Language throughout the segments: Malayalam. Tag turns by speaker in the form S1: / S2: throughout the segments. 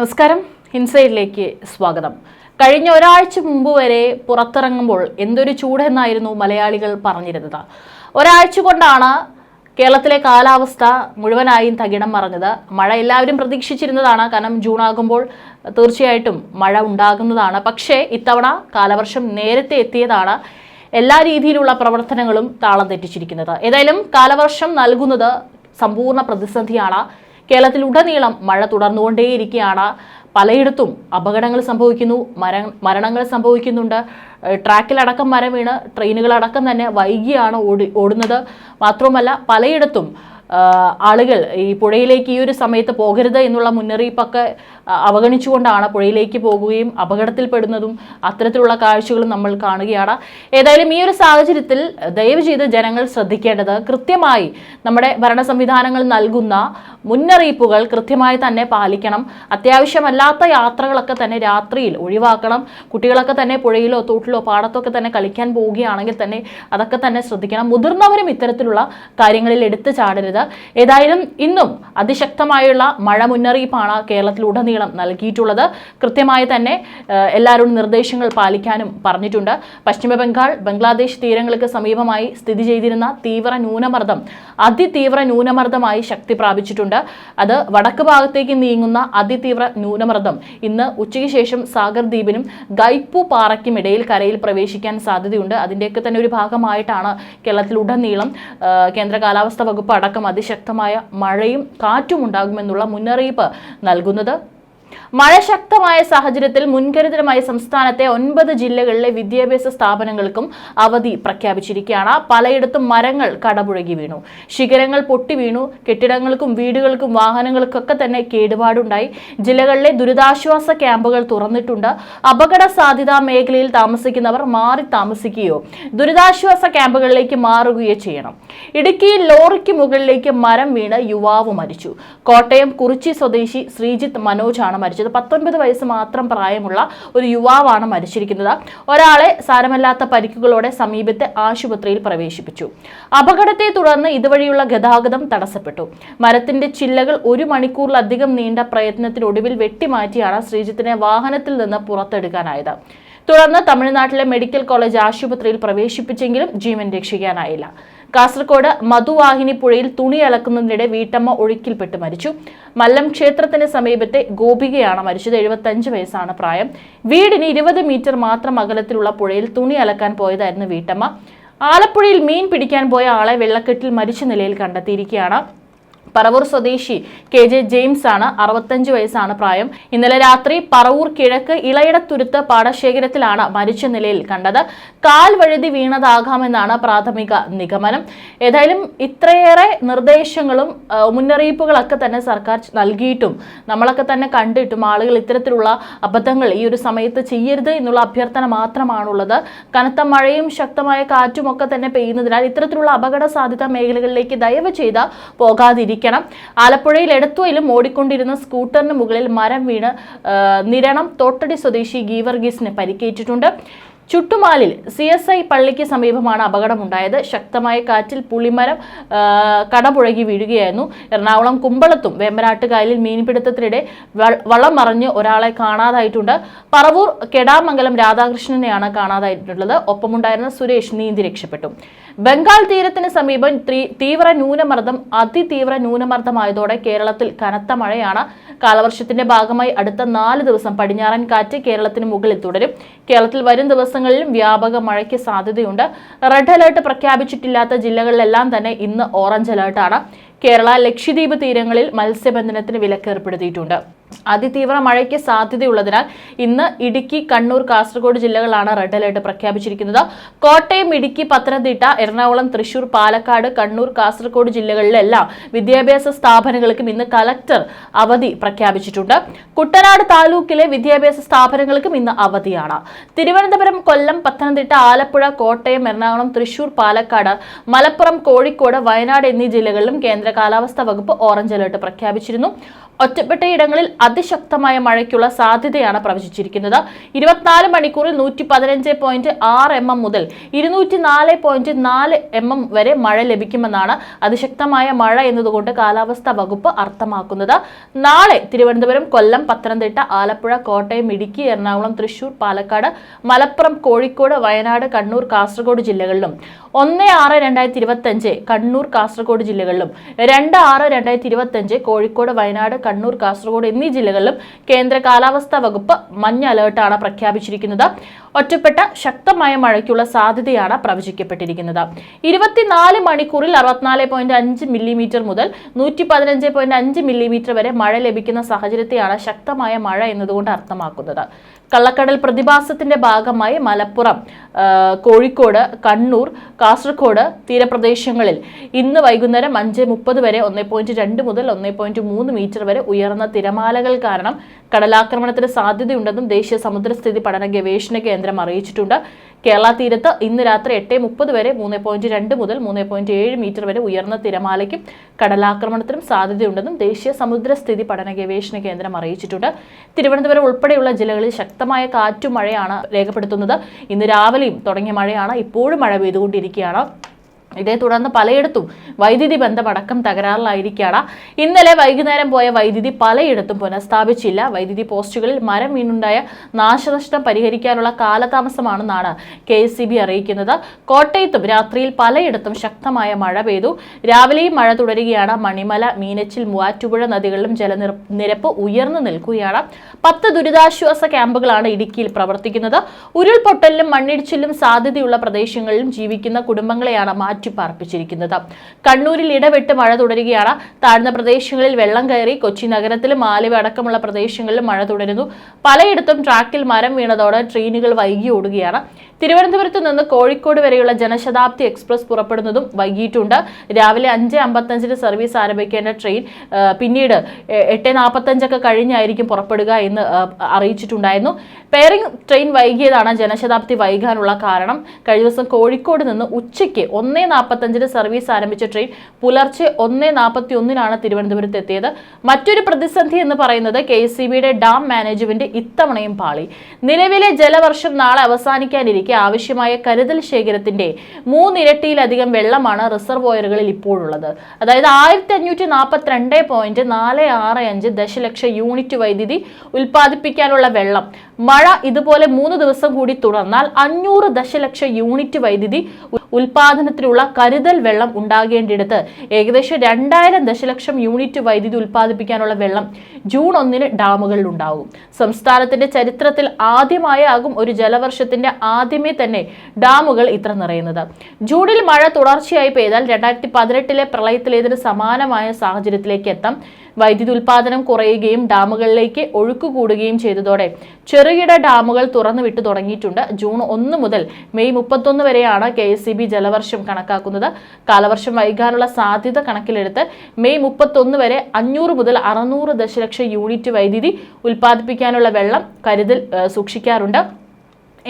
S1: നമസ്കാരം. ഇൻസൈഡിലേക്ക് സ്വാഗതം. കഴിഞ്ഞ ഒരാഴ്ച മുമ്പ് വരെ പുറത്തിറങ്ങുമ്പോൾ എന്തൊരു ചൂടെന്നായിരുന്നു മലയാളികൾ പറഞ്ഞിരുന്നത്. ഒരാഴ്ച കൊണ്ടാണ് കേരളത്തിലെ കാലാവസ്ഥ മുഴുവനായും തകിടം മറഞ്ഞത്. മഴ എല്ലാവരും പ്രതീക്ഷിച്ചിരുന്നതാണ്. കാരണം ജൂൺ ആകുമ്പോൾ തീർച്ചയായിട്ടും മഴ ഉണ്ടാകുന്നതാണ്. പക്ഷേ ഇത്തവണ കാലവർഷം നേരത്തെ എത്തിയതാണ് എല്ലാ രീതിയിലുള്ള പ്രവർത്തനങ്ങളും താളം തെറ്റിച്ചിരിക്കുന്നത്. ഏതായാലും കാലവർഷം നൽകുന്നത് സമ്പൂർണ പ്രതിസന്ധിയാണ്. കേരളത്തിലുടനീളം മഴ തുടർന്നുകൊണ്ടേയിരിക്കുകയാണ്. പലയിടത്തും അപകടങ്ങൾ സംഭവിക്കുന്നു. മര മരണങ്ങൾ സംഭവിക്കുന്നുണ്ട്. ട്രാക്കിലടക്കം മരം വീണ് ട്രെയിനുകളടക്കം തന്നെ വൈകിയാണ് ഓടി ഓടുന്നത്. മാത്രവുമല്ല പലയിടത്തും ആളുകൾ ഈ പുഴയിലേക്ക് ഈ ഒരു സമയത്ത് പോകരുത് എന്നുള്ള മുന്നറിയിപ്പൊക്കെ അവഗണിച്ചുകൊണ്ടാണ് പുഴയിലേക്ക് പോകുകയും അപകടത്തിൽപ്പെടുന്നതും അത്തരത്തിലുള്ള കാഴ്ചകളും നമ്മൾ കാണുകയാണ്. ഏതായാലും ഈ ഒരു സാഹചര്യത്തിൽ ദയവ് ചെയ്ത് ജനങ്ങൾ ശ്രദ്ധിക്കേണ്ടത് കൃത്യമായി നമ്മുടെ ഭരണ സംവിധാനങ്ങൾ നൽകുന്ന മുന്നറിയിപ്പുകൾ കൃത്യമായി തന്നെ പാലിക്കണം. അത്യാവശ്യമല്ലാത്ത യാത്രകളൊക്കെ തന്നെ രാത്രിയിൽ ഒഴിവാക്കണം. കുട്ടികളൊക്കെ തന്നെ പുഴയിലോ തോട്ടിലോ പാടത്തൊക്കെ തന്നെ കളിക്കാൻ പോവുകയാണെങ്കിൽ തന്നെ അതൊക്കെ തന്നെ ശ്രദ്ധിക്കണം. മുതിർന്നവരും ഇത്തരത്തിലുള്ള കാര്യങ്ങളിൽ എടുത്തു ചാടരുത്. ഏതായാലും ഇന്നും അതിശക്തമായുള്ള മഴ മുന്നറിയിപ്പാണ് കേരളത്തിലുടനീളം നൽകിയിട്ടുള്ളത്. കൃത്യമായി തന്നെ എല്ലാവരോടും നിർദ്ദേശങ്ങൾ പാലിക്കാനും പറഞ്ഞിട്ടുണ്ട്. പശ്ചിമ ബംഗാൾ ബംഗ്ലാദേശ് തീരങ്ങൾക്ക് സമീപമായി സ്ഥിതി ചെയ്തിരുന്ന തീവ്ര ന്യൂനമർദ്ദം അതിതീവ്ര ന്യൂനമർദ്ദമായി ശക്തി പ്രാപിച്ചിട്ടുണ്ട്. അത് വടക്ക് ഭാഗത്തേക്ക് നീങ്ങുന്ന അതിതീവ്ര ന്യൂനമർദ്ദം ഇന്ന് ഉച്ചയ്ക്ക് ശേഷം സാഗർ ദ്വീപിനും ഗൈപ്പു പാറയ്ക്കും ഇടയിൽ കരയിൽ പ്രവേശിക്കാൻ സാധ്യതയുണ്ട്. അതിന്റെയൊക്കെ തന്നെ ഒരു ഭാഗമായിട്ടാണ് കേരളത്തിലുടനീളം ഉടനീളം കേന്ദ്ര കാലാവസ്ഥാ വകുപ്പ് അടക്കം അതിശക്തമായ മഴയും കാറ്റും ഉണ്ടാകുമെന്നുള്ള മുന്നറിയിപ്പ് നൽകുന്നത്. മഴ ശക്തമായ സാഹചര്യത്തിൽ മുൻകരുതലുമായി സംസ്ഥാനത്തെ ഒൻപത് ജില്ലകളിലെ വിദ്യാഭ്യാസ സ്ഥാപനങ്ങൾക്കും അവധി പ്രഖ്യാപിച്ചിരിക്കുകയാണ്. പലയിടത്തും മരങ്ങൾ കടപുഴകി വീണു. ശിഖരങ്ങൾ പൊട്ടി വീണു. കെട്ടിടങ്ങൾക്കും വീടുകൾക്കും വാഹനങ്ങൾക്കൊക്കെ തന്നെ കേടുപാടുണ്ടായി. ജില്ലകളിലെ ദുരിതാശ്വാസ ക്യാമ്പുകൾ തുറന്നിട്ടുണ്ട്. അപകട സാധ്യതാ മേഖലയിൽ താമസിക്കുന്നവർ മാറി താമസിക്കുകയോ ദുരിതാശ്വാസ ക്യാമ്പുകളിലേക്ക് മാറുകയോ ചെയ്യണം. ഇടുക്കിയിൽ ലോറിക്ക് മുകളിലേക്ക് മരം വീണ് യുവാവ് മരിച്ചു. കോട്ടയം കുറിച്ചി സ്വദേശി ശ്രീജിത്ത് മനോജാണ് മരിച്ചത്. പത്തൊൻപത് വയസ്സ് മാത്രം പ്രായമുള്ള ഒരു യുവാവാണ് മരിച്ചിരിക്കുന്നത്. ഒരാളെ സാരമല്ലാത്ത പരിക്കുകളോടെ സമീപത്തെ ആശുപത്രിയിൽ പ്രവേശിപ്പിച്ചു. അപകടത്തെ തുടർന്ന് ഇതുവഴിയുള്ള ഗതാഗതം തടസ്സപ്പെട്ടു. മരത്തിന്റെ ചില്ലകൾ ഒരു മണിക്കൂറിലധികം നീണ്ട പ്രയത്നത്തിനൊടുവിൽ വെട്ടിമാറ്റിയാണ് ശ്രീജിത്തിനെ വാഹനത്തിൽ നിന്ന് പുറത്തെടുക്കാനായത്. തുടർന്ന് തമിഴ്നാട്ടിലെ മെഡിക്കൽ കോളേജ് ആശുപത്രിയിൽ പ്രവേശിപ്പിച്ചെങ്കിലും ജീവൻ രക്ഷിക്കാനായില്ല. കാസർഗോഡ് മധുവാഹിനി പുഴയിൽ തുണി അലക്കുന്നതിനിടെ വീട്ടമ്മ ഒഴുക്കിൽപ്പെട്ട് മരിച്ചു. മല്ലം ക്ഷേത്രത്തിന് സമീപത്തെ ഗോപികയാണ് മരിച്ചത്. എഴുപത്തഞ്ച് വയസ്സാണ് പ്രായം. വീടിന് ഇരുപത് മീറ്റർ മാത്രം അകലത്തിലുള്ള പുഴയിൽ തുണി അലക്കാൻ പോയതായിരുന്നു വീട്ടമ്മ. ആലപ്പുഴയിൽ മീൻ പിടിക്കാൻ പോയ ആളെ വെള്ളക്കെട്ടിൽ മരിച്ച നിലയിൽ കണ്ടെത്തിയിരിക്കുകയാണ്. പറവൂർ സ്വദേശി കെ ജെ ജെയിംസ് ആണ്. അറുപത്തഞ്ച് വയസ്സാണ് പ്രായം. ഇന്നലെ രാത്രി പറവൂർ കിഴക്ക് ഇളയിടത്തുരുത്ത് പാടശേഖരത്തിലാണ് മരിച്ച നിലയിൽ കണ്ടത്. കാൽ വഴുതി വീണതാകാമെന്നാണ് പ്രാഥമിക നിഗമനം. ഏതായാലും ഇത്രയേറെ നിർദ്ദേശങ്ങളും മുന്നറിയിപ്പുകളൊക്കെ തന്നെ സർക്കാർ നൽകിയിട്ടും നമ്മളൊക്കെ തന്നെ കണ്ടിട്ടും ആളുകൾ ഇത്തരത്തിലുള്ള അബദ്ധങ്ങൾ ഈ ഒരു സമയത്ത് ചെയ്യരുത് എന്നുള്ള അഭ്യർത്ഥന മാത്രമാണുള്ളത്. കനത്ത മഴയും ശക്തമായ കാറ്റും ഒക്കെ തന്നെ പെയ്യുന്നതിനാൽ ഇത്തരത്തിലുള്ള അപകട സാധ്യത മേഖലകളിലേക്ക് ദയവ് ചെയ്ത് പോകാതിരിക്കണം ആലപ്പുഴയിൽ എടത്തുവയിലും ഓടിക്കൊണ്ടിരുന്ന സ്കൂട്ടറിന് മുകളിൽ മരം വീണ് നിരണം തോട്ടടി സ്വദേശി ഗീവർഗീസിന് പരിക്കേറ്റിട്ടുണ്ട്. ചുട്ടുമാലിൽ സി എസ് ഐ പള്ളിക്ക് സമീപമാണ് അപകടമുണ്ടായത്. ശക്തമായ കാറ്റിൽ പുളിമരം കടപുഴകി വീഴുകയായിരുന്നു. എറണാകുളം കുമ്പളത്തും വേമ്പനാട്ടുകായലിൽ മീൻപിടുത്തത്തിനിടെ വളം മറിഞ്ഞ് ഒരാളെ കാണാതായിട്ടുണ്ട്. പറവൂർ കെടാമംഗലം രാധാകൃഷ്ണനെയാണ് കാണാതായിട്ടുള്ളത്. ഒപ്പമുണ്ടായിരുന്ന സുരേഷ് നീന്തി രക്ഷപ്പെട്ടു. ബംഗാൾ തീരത്തിന് സമീപം തീവ്ര ന്യൂനമർദ്ദം അതിതീവ്ര ന്യൂനമർദ്ദമായതോടെ കേരളത്തിൽ കനത്ത മഴയാണ്. കാലവർഷത്തിന്റെ ഭാഗമായി അടുത്ത നാല് ദിവസം പടിഞ്ഞാറൻ കാറ്റ് കേരളത്തിന് മുകളിൽ തുടരും. കേരളത്തിൽ വരും ദിവസങ്ങളിലും വ്യാപക മഴയ്ക്ക് സാധ്യതയുണ്ട്. റെഡ് അലേർട്ട് പ്രഖ്യാപിച്ചിട്ടില്ലാത്ത ജില്ലകളിലെല്ലാം തന്നെ ഇന്ന് ഓറഞ്ച് അലേർട്ടാണ്. കേരള ലക്ഷദ്വീപ് തീരങ്ങളിൽ മത്സ്യബന്ധനത്തിന് വിലക്ക് ഏർപ്പെടുത്തിയിട്ടുണ്ട് അതിതീവ്ര മഴയ്ക്ക് സാധ്യതയുള്ളതിനാൽ ഇന്ന് ഇടുക്കി കണ്ണൂർ കാസർഗോഡ് ജില്ലകളാണ് റെഡ് അലേർട്ട് പ്രഖ്യാപിച്ചിരിക്കുന്നത്. കോട്ടയം ഇടുക്കി പത്തനംതിട്ട എറണാകുളം തൃശൂർ പാലക്കാട് കണ്ണൂർ കാസർഗോഡ് ജില്ലകളിലെല്ലാം വിദ്യാഭ്യാസ സ്ഥാപനങ്ങൾക്കും ഇന്ന് കലക്ടർ അവധി പ്രഖ്യാപിച്ചിട്ടുണ്ട്. കുട്ടനാട് താലൂക്കിലെ വിദ്യാഭ്യാസ സ്ഥാപനങ്ങൾക്കും ഇന്ന് അവധിയാണ്. തിരുവനന്തപുരം കൊല്ലം പത്തനംതിട്ട ആലപ്പുഴ കോട്ടയം എറണാകുളം തൃശൂർ പാലക്കാട് മലപ്പുറം കോഴിക്കോട് വയനാട് എന്നീ ജില്ലകളിലും കേന്ദ്ര കാലാവസ്ഥാ വകുപ്പ് ഓറഞ്ച് അലേർട്ട് പ്രഖ്യാപിച്ചിരുന്നു. ഒറ്റപ്പെട്ടയിടങ്ങളിൽ അതിശക്തമായ മഴയ്ക്കുള്ള സാധ്യതയാണ് പ്രവചിച്ചിരിക്കുന്നത്. ഇരുപത്തിനാല് മണിക്കൂറിൽ നൂറ്റി പതിനഞ്ച് പോയിന്റ് ആറ് എം എം മുതൽ ഇരുന്നൂറ്റി നാല് പോയിന്റ് നാല് എം എം വരെ മഴ ലഭിക്കുമെന്നാണ് അതിശക്തമായ മഴ എന്നതുകൊണ്ട് കാലാവസ്ഥാ വകുപ്പ് അർത്ഥമാക്കുന്നത്. നാളെ തിരുവനന്തപുരം കൊല്ലം പത്തനംതിട്ട ആലപ്പുഴ കോട്ടയം ഇടുക്കി എറണാകുളം തൃശൂർ പാലക്കാട് മലപ്പുറം കോഴിക്കോട് വയനാട് കണ്ണൂർ കാസർഗോഡ് ജില്ലകളിലും ഒന്ന് ആറ് രണ്ടായിരത്തി ഇരുപത്തഞ്ച് കണ്ണൂർ കാസർഗോഡ് ജില്ലകളിലും രണ്ട് ആറ് രണ്ടായിരത്തി ഇരുപത്തഞ്ച് കോഴിക്കോട് വയനാട് കണ്ണൂർ കാസർഗോഡ് എന്നീ ജില്ലകളിലും കേന്ദ്ര കാലാവസ്ഥാ വകുപ്പ് മഞ്ഞ അലേർട്ടാണ് പ്രഖ്യാപിച്ചിരിക്കുന്നത്. ഒറ്റപ്പെട്ട ശക്തമായ മഴയ്ക്കുള്ള സാധ്യതയാണ് പ്രവചിക്കപ്പെട്ടിരിക്കുന്നത്. ഇരുപത്തിനാല് മണിക്കൂറിൽ അറുപത്തിനാല് പോയിന്റ് അഞ്ച് മില്ലിമീറ്റർ മുതൽ നൂറ്റി പതിനഞ്ച് പോയിന്റ് അഞ്ച് മില്ലിമീറ്റർ വരെ മഴ ലഭിക്കുന്ന സാഹചര്യത്തെയാണ് ശക്തമായ മഴ എന്നതുകൊണ്ട് അർത്ഥമാക്കുന്നത്. കള്ളക്കടൽ പ്രതിഭാസത്തിന്റെ ഭാഗമായി മലപ്പുറം കോഴിക്കോട് കണ്ണൂർ കാസർഗോഡ് തീരപ്രദേശങ്ങളിൽ ഇന്ന് വൈകുന്നേരം അഞ്ച് മുപ്പത് വരെ ഒന്ന് പോയിന്റ് രണ്ട് മുതൽ ഒന്ന് പോയിന്റ് മൂന്ന് മീറ്റർ വരെ ഉയർന്ന തിരമാലകൾ കാരണം കടലാക്രമണത്തിന് സാധ്യതയുണ്ടെന്നും ദേശീയ സമുദ്രസ്ഥിതി പഠന ഗവേഷണ കേന്ദ്രം അറിയിച്ചിട്ടുണ്ട്. കേരള തീരത്ത് ഇന്ന് രാത്രി എട്ട് മുപ്പത് വരെ മൂന്ന് പോയിന്റ് രണ്ട് മുതൽ മൂന്ന് പോയിന്റ് ഏഴ് മീറ്റർ വരെ ഉയർന്ന തിരമാലയ്ക്കും കടലാക്രമണത്തിനും സാധ്യതയുണ്ടെന്നും ദേശീയ സമുദ്രസ്ഥിതി പഠന ഗവേഷണ കേന്ദ്രം അറിയിച്ചിട്ടുണ്ട്. തിരുവനന്തപുരം ഉൾപ്പെടെയുള്ള ജില്ലകളിൽ ശക്തമായ കാറ്റും മഴയാണ് രേഖപ്പെടുത്തുന്നത്. ഇന്ന് രാവിലെയും തുടങ്ങിയ മഴയാണ് ഇപ്പോഴും മഴ പെയ്തുകൊണ്ടിരിക്കുകയാണ്. ഇതേ തുടർന്ന് പലയിടത്തും വൈദ്യുതി ബന്ധമടക്കം തകരാറിലായിരിക്കുകയാണ്. ഇന്നലെ വൈകുന്നേരം പോയ വൈദ്യുതി പലയിടത്തും പുനഃസ്ഥാപിച്ചില്ല. വൈദ്യുതി പോസ്റ്റുകളിൽ മരം വീണുണ്ടായ നാശനഷ്ടം പരിഹരിക്കാനുള്ള കാലതാമസമാണെന്നാണ് കെ അറിയിക്കുന്നത്. കോട്ടയത്തും രാത്രിയിൽ പലയിടത്തും ശക്തമായ മഴ പെയ്തു. രാവിലെയും മഴ തുടരുകയാണ്. മണിമല മീനച്ചിൽ മൂവാറ്റുപുഴ നദികളിലും ജലനിരപ്പ് ഉയർന്നു നിൽക്കുകയാണ്. പത്ത് ദുരിതാശ്വാസ ക്യാമ്പുകളാണ് ഇടുക്കിയിൽ പ്രവർത്തിക്കുന്നത്. ഉരുൾപൊട്ടലിലും മണ്ണിടിച്ചിലും സാധ്യതയുള്ള പ്രദേശങ്ങളിലും ജീവിക്കുന്ന കുടുംബങ്ങളെയാണ് മാറ്റിപ്പാർപ്പിച്ചിരിക്കുന്നത് കണ്ണൂരിൽ ഇടവിട്ട് മഴ തുടരുകയാണ്. താഴ്ന്ന പ്രദേശങ്ങളിൽ വെള്ളം കയറി കൊച്ചി നഗരത്തിലും ആലുവ അടക്കമുള്ള പ്രദേശങ്ങളിലും മഴ തുടരുന്നു. പലയിടത്തും ട്രാക്കിൽ മരം വീണതോടെ ട്രെയിനുകൾ വൈകി ഓടുകയാണ്. തിരുവനന്തപുരത്ത് നിന്ന് കോഴിക്കോട് വരെയുള്ള ജനശതാബ്ദി എക്സ്പ്രസ് പുറപ്പെടുന്നതും വൈകിട്ടുണ്ട്. രാവിലെ അഞ്ച് അമ്പത്തഞ്ചിന് സർവീസ് ആരംഭിക്കേണ്ട ട്രെയിൻ പിന്നീട് എട്ട് നാൽപ്പത്തഞ്ചൊക്കെ കഴിഞ്ഞായിരിക്കും പുറപ്പെടുക എന്ന് അറിയിച്ചിട്ടുണ്ടായിരുന്നു. പെയറിംഗ് ട്രെയിൻ വൈകിയതാണ് ജനശതാബ്ദി വൈകാനുള്ള കാരണം. കഴിഞ്ഞ ദിവസം കോഴിക്കോട് നിന്ന് ഉച്ചയ്ക്ക് ഒന്നേ നാൽപ്പത്തഞ്ചിന് സർവീസ് ആരംഭിച്ച ട്രെയിൻ പുലർച്ചെ ഒന്നേ നാൽപ്പത്തി ഒന്നിനാണ് തിരുവനന്തപുരത്ത് എത്തിയത്. മറ്റൊരു പ്രതിസന്ധി എന്ന് പറയുന്നത് കെ സി ബിയുടെ ഡാം മാനേജ്മെന്റ് ഇത്തവണയും പാളി. നിലവിലെ ജലവർഷം നാളെ അവസാനിക്കാനിരിക്കെ ആവശ്യമായ കരുതൽ ശേഖരത്തിന്റെ മൂന്നിരട്ടിയിലധികം വെള്ളമാണ് റിസർവോയറുകളിൽ ഇപ്പോഴുള്ളത്. അതായത് ആയിരത്തി അഞ്ഞൂറ്റി നാൽപ്പത്തിരണ്ട് പോയിന്റ് നാല് ആറ് അഞ്ച് ദശലക്ഷം യൂണിറ്റ് വൈദ്യുതി ഉൽപ്പാദിപ്പിക്കാനുള്ള വെള്ളം. മഴ ഇതുപോലെ മൂന്ന് ദിവസം കൂടി തുടർന്നാൽ അഞ്ഞൂറ് ദശലക്ഷം യൂണിറ്റ് വൈദ്യുതി ഉ- ഉൽപാദനത്തിനുള്ള കരുതൽ വെള്ളം ഉണ്ടാകേണ്ടിടത്ത് ഏകദേശം രണ്ടായിരം ദശലക്ഷം യൂണിറ്റ് വൈദ്യുതി ഉൽപ്പാദിപ്പിക്കാനുള്ള വെള്ളം ജൂൺ ഒന്നിന് ഡാമുകളിൽ ഉണ്ടാകും സംസ്ഥാനത്തിന്റെ ചരിത്രത്തിൽ ആദ്യമായാകും ഒരു ജലവർഷത്തിന്റെ ആദ്യമേ തന്നെ ഡാമുകൾ ഇത്ര നിറയുന്നത്. ജൂണിൽ മഴ തുടർച്ചയായി പെയ്താൽ രണ്ടായിരത്തി പതിനെട്ടിലെ പ്രളയത്തിലേതിന് സമാനമായ സാഹചര്യത്തിലേക്ക് എത്താം. വൈദ്യുതി ഉൽപാദനം കുറയുകയും ഡാമുകളിലേക്ക് ഒഴുക്ക് കൂടുകയും ചെയ്തതോടെ ചെറുകിട ഡാമുകൾ തുറന്നു വിട്ടു തുടങ്ങിയിട്ടുണ്ട്. ജൂൺ ഒന്ന് മുതൽ മെയ് മുപ്പത്തൊന്ന് വരെയാണ് കെ ജലവർഷം കണക്കാക്കുന്നത്. കാലവർഷം വൈകാനുള്ള സാധ്യത കണക്കിലെടുത്ത് മെയ് മുപ്പത്തൊന്ന് വരെ അഞ്ഞൂറ് മുതൽ അറുന്നൂറ് ദശലക്ഷം യൂണിറ്റ് വൈദ്യുതി ഉൽപ്പാദിപ്പിക്കാനുള്ള വെള്ളം കരുതൽ സൂക്ഷിക്കാറുണ്ട്.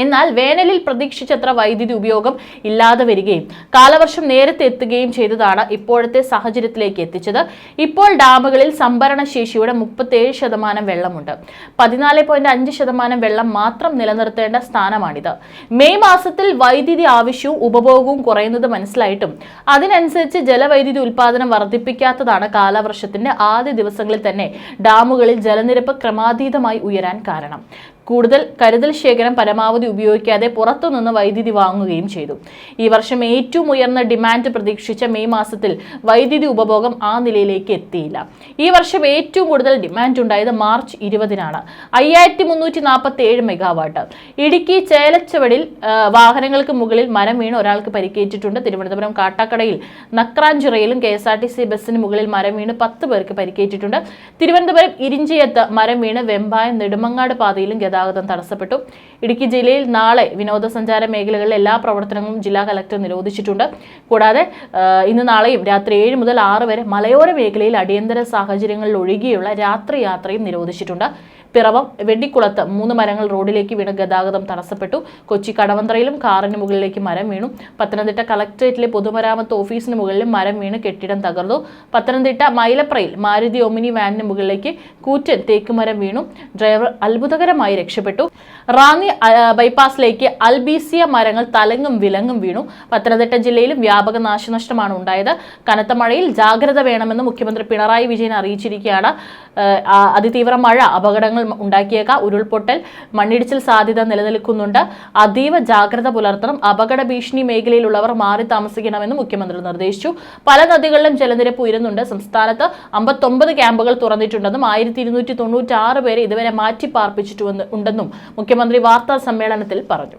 S1: എന്നാൽ വേനലിൽ പ്രതീക്ഷിച്ചത്ര വൈദ്യുതി ഉപയോഗം ഇല്ലാതെ വരികയും കാലവർഷം നേരത്തെ എത്തുകയും ചെയ്തതാണ് ഇപ്പോഴത്തെ സാഹചര്യത്തിലേക്ക് എത്തിച്ചത്. ഇപ്പോൾ ഡാമുകളിൽ സംഭരണ ശേഷിയുടെ മുപ്പത്തേഴ് ശതമാനം വെള്ളമുണ്ട്. പതിനാല് പോയിന്റ് അഞ്ച് ശതമാനം വെള്ളം മാത്രം നിലനിർത്തേണ്ട സ്ഥാനമാണിത്. മെയ് മാസത്തിൽ വൈദ്യുതി ആവശ്യവും ഉപഭോഗവും കുറയുന്നത് മനസ്സിലായിട്ടും അതിനനുസരിച്ച് ജലവൈദ്യുതി ഉൽപാദനം വർദ്ധിപ്പിക്കാത്തതാണ് കാലവർഷത്തിന്റെ ആദ്യ ദിവസങ്ങളിൽ തന്നെ ഡാമുകളിൽ ജലനിരപ്പ് ക്രമാതീതമായി ഉയരാൻ കാരണം. കൂടുതൽ കരുതൽ ശേഖരം പരമാവധി ഉപയോഗിക്കാതെ പുറത്തുനിന്ന് വൈദ്യുതി വാങ്ങുകയും ചെയ്തു. ഈ വർഷം ഏറ്റവും ഉയർന്ന ഡിമാൻഡ് പ്രതീക്ഷിച്ച മെയ് മാസത്തിൽ വൈദ്യുതി ഉപഭോഗം ആ നിലയിലേക്ക് എത്തിയില്ല. ഈ വർഷം ഏറ്റവും കൂടുതൽ ഡിമാൻഡ് ഉണ്ടായത് മാർച്ച് ഇരുപതിനാണ്. അയ്യായിരത്തി മുന്നൂറ്റി നാൽപ്പത്തി ഏഴ് മെഗാവാട്ട്. ഇടുക്കി ചേലച്ചവടിൽ വാഹനങ്ങൾക്ക് മുകളിൽ മരം വീണ് ഒരാൾക്ക് പരിക്കേറ്റിട്ടുണ്ട്. തിരുവനന്തപുരം കാട്ടാക്കടയിൽ നക്രാഞ്ചിറയിലും K S R T C ബസ്സിന് മുകളിൽ മരം വീണ് പത്ത് പേർക്ക് പരിക്കേറ്റിട്ടുണ്ട്. തിരുവനന്തപുരം ഇരിഞ്ചിയത്ത് മരം വീണ് വെമ്പായം നെടുമങ്ങാട് പാതയിലും ഗതാഗതം തടസ്സപ്പെട്ടു. ഇടുക്കി ജില്ലയിൽ നാളെ വിനോദസഞ്ചാര മേഖലകളിലെ എല്ലാ പ്രവർത്തനങ്ങളും ജില്ലാ കലക്ടർ നിരോധിച്ചിട്ടുണ്ട്. കൂടാതെ ഇന്ന് നാളെയും രാത്രി ഏഴ് മുതൽ ആറ് വരെ മലയോര മേഖലയിൽ അടിയന്തര സാഹചര്യങ്ങളിൽ ഒഴികെയുള്ള രാത്രി യാത്രയും നിരോധിച്ചിട്ടുണ്ട്. പിറവം വെടിക്കുളത്ത് മൂന്ന് മരങ്ങൾ റോഡിലേക്ക് വീണ് ഗതാഗതം തടസ്സപ്പെട്ടു. കൊച്ചി കടവന്ത്രയിലും കാറിന് മുകളിലേക്ക് മരം വീണു. പത്തനംതിട്ട കളക്ടറേറ്റിലെ പൊതുമരാമത്ത് ഓഫീസിന് മുകളിലും മരം വീണ് കെട്ടിടം തകർന്നു. പത്തനംതിട്ട മൈലപ്രയിൽ മാരുതി ഒമിനി വാനിന് മുകളിലേക്ക് കൂറ്റൻ തേക്കുമരം വീണു. ഡ്രൈവർ അത്ഭുതകരമായി രക്ഷപ്പെട്ടു. റാന്നി ബൈപ്പാസിലേക്ക് അൽബീസിയ മരങ്ങൾ തലങ്ങും വിലങ്ങും വീണു. പത്തനംതിട്ട ജില്ലയിലും വ്യാപക നാശനഷ്ടമാണ് ഉണ്ടായത്. കനത്ത മഴയിൽ ജാഗ്രത വേണമെന്ന് മുഖ്യമന്ത്രി പിണറായി വിജയൻ അറിയിച്ചിരിക്കുകയാണ്. അതിതീവ്ര മഴ അപകടങ്ങൾ ഉണ്ടാക്കിയേക്കാം. ഉരുൾപൊട്ടൽ മണ്ണിടിച്ചിൽ സാധ്യത നിലനിൽക്കുന്നുണ്ട്. അതീവ ജാഗ്രത പുലർത്തണം. അപകട ഭീഷണി മേഖലയിലുള്ളവർ മാറി താമസിക്കണമെന്ന് മുഖ്യമന്ത്രി നിർദ്ദേശിച്ചു. പല നദികളിലും ജലനിരപ്പ് ഉയരുന്നുണ്ട്. സംസ്ഥാനത്ത് അമ്പത്തൊമ്പത് ക്യാമ്പുകൾ തുറന്നിട്ടുണ്ടെന്നും ആയിരത്തി ഇരുന്നൂറ്റി തൊണ്ണൂറ്റി ആറ് പേരെ ഇതുവരെ മാറ്റി പാർപ്പിച്ചിട്ടുവെന്ന് ഉണ്ടെന്നും മുഖ്യമന്ത്രി വാർത്താ സമ്മേളനത്തിൽ പറഞ്ഞു.